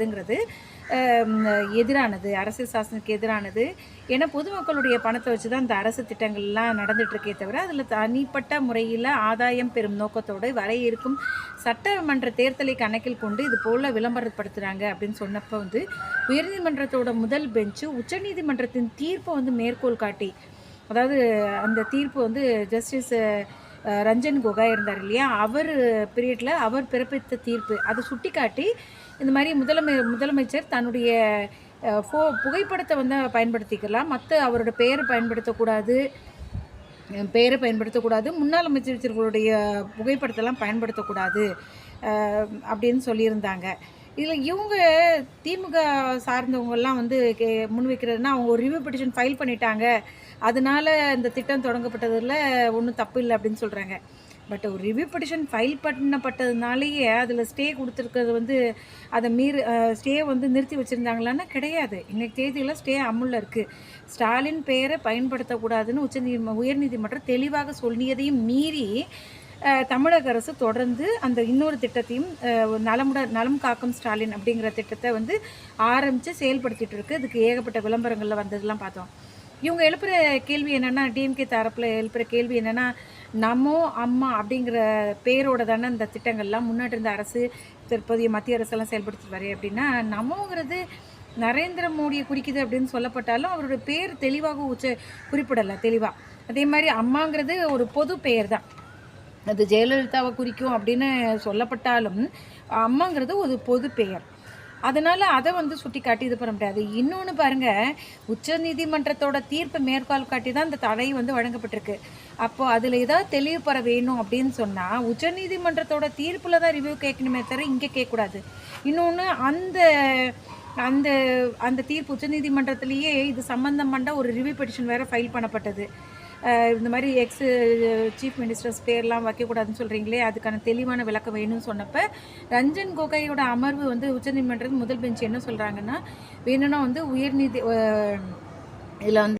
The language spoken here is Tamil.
ங்கிறது எதிரானது அரசியல் சாசனத்துக்கு எதிரானது. ஏன்னா பொதுமக்களுடைய பணத்தை வச்சு தான் இந்த அரசு திட்டங்கள்லாம் நடந்துகிட்ருக்கே இருக்கே தவிர அதில் தனிப்பட்ட முறையில் ஆதாயம் பெறும் நோக்கத்தோடு வர இருக்கும் சட்டமன்ற தேர்தலை கணக்கில் கொண்டு இது போல் விளம்பரப்படுத்துகிறாங்க அப்படின்னு சொன்னப்போ வந்து உயர்நீதிமன்றத்தோட முதல் பெஞ்சு உச்சநீதிமன்றத்தின் தீர்ப்பை வந்து மேற்கோள் காட்டி அதாவது அந்த தீர்ப்பு வந்து ஜஸ்டிஸ் ரஞ்சன் கோகாய் இருந்தார் இல்லையா? அவர் பீரியடில் அவர் பிறப்பித்த தீர்ப்பு. அதை சுட்டி காட்டி இந்த மாதிரி முதலமை முதலமைச்சர் தன்னுடைய ஃபோ புகைப்படத்தை வந்து பயன்படுத்திக்கலாம். மற்ற அவரோட பெயரை பயன்படுத்தக்கூடாது. பெயரை பயன்படுத்தக்கூடாது. முன்னாள் அமைச்சர்களுடைய புகைப்படத்தெல்லாம் பயன்படுத்தக்கூடாது. அப்படின்னு சொல்லியிருந்தாங்க. இதில் இவங்க திமுக சார்ந்தவங்கெல்லாம் வந்து கே முன்வைக்கிறதுனா அவங்க ஒரு ரிவ்யூ பெட்டிஷன் ஃபைல் பண்ணிட்டாங்க. அதனால இந்த திட்டம் தொடங்கப்பட்டதில் ஒன்றும் தப்பு இல்லை அப்படின்னு சொல்கிறாங்க பட் ஒரு ரிவ்யூ பெட்டிஷன் ஃபைல் பண்ணப்பட்டதுனாலேயே அதில் ஸ்டே கொடுத்துருக்கிறது வந்து அதை மீறி ஸ்டே வந்து நிறுத்தி வச்சுருந்தாங்களான்னா கிடையாது. இன்றைக்கு தேதியில் ஸ்டே அமுலில் இருக்குது ஸ்டாலின் பெயரை பயன்படுத்தக்கூடாதுன்னு உச்சநீதி உயர்நீதிமன்றம் தெளிவாக சொல்லியதையும் மீறி தமிழக அரசு தொடர்ந்து அந்த இன்னொரு திட்டத்தையும் நலமுட நலம் காக்கும் ஸ்டாலின் அப்படிங்கிற திட்டத்தை வந்து ஆரம்பித்து செயல்படுத்திகிட்டு இருக்குது இதுக்கு ஏகப்பட்ட விளம்பரங்களில் வந்ததெல்லாம் பார்த்தோம். இவங்க எழுப்புகிற கேள்வி என்னென்னா டிஎம்கே தரப்பில் எழுப்புகிற கேள்வி என்னென்னா நமோ அம்மா அப்படிங்கிற பேரோட தானே இந்த திட்டங்கள்லாம் முன்னாடி இருந்த அரசு தற்போதைய மத்திய அரசெல்லாம் செயல்படுத்திட்டு வரே அப்படின்னா நமோங்கிறது நரேந்திர மோடியை குறிக்குது அப்படின்னு சொல்லப்பட்டாலும் அவரோட பேர் தெளிவாக உச்ச குறிப்பிடலை தெளிவாக அதே மாதிரி அம்மாங்கிறது ஒரு பொது பெயர் தான். அது ஜெயலலிதாவை குறிக்கும் அப்படின்னு சொல்லப்பட்டாலும் அம்மாங்கிறது ஒரு பொது பெயர். அதனால் அதை வந்து சுட்டி காட்டி இது பண்ண முடியாது. இன்னொன்று பாருங்கள் உச்சநீதிமன்றத்தோட தீர்ப்பை மேற்கால் காட்டி தான் இந்த தடை வந்து வழங்கப்பட்டிருக்கு. அப்போது அதில் ஏதாவது தெளிவுபெற வேணும் அப்படின்னு சொன்னால் உச்சநீதிமன்றத்தோட தீர்ப்பில் தான் ரிவ்யூ கேட்கணுமே தவிர இங்கே கேட்கக்கூடாது. இன்னொன்று அந்த அந்த அந்த தீர்ப்பு உச்சநீதிமன்றத்திலேயே இது சம்மந்தம் பண்ண ஒரு ரிவ்யூ பெட்டிஷன் வேறு ஃபைல் பண்ணப்பட்டது. இந்த மாதிரி எக்ஸ் சீஃப் மினிஸ்டர்ஸ் பேர்லாம் வைக்கக்கூடாதுன்னு சொல்கிறீங்களே அதுக்கான தெளிவான விளக்கம் வேணும்னு சொன்னப்போ ரஞ்சன் கோகாயோட அமர்வு வந்து உச்சநீதிமன்றத்தில் முதல் பெஞ்ச் என்ன சொல்கிறாங்கன்னா வேணும்னா வந்து உயர்நீதி இதில் வந்து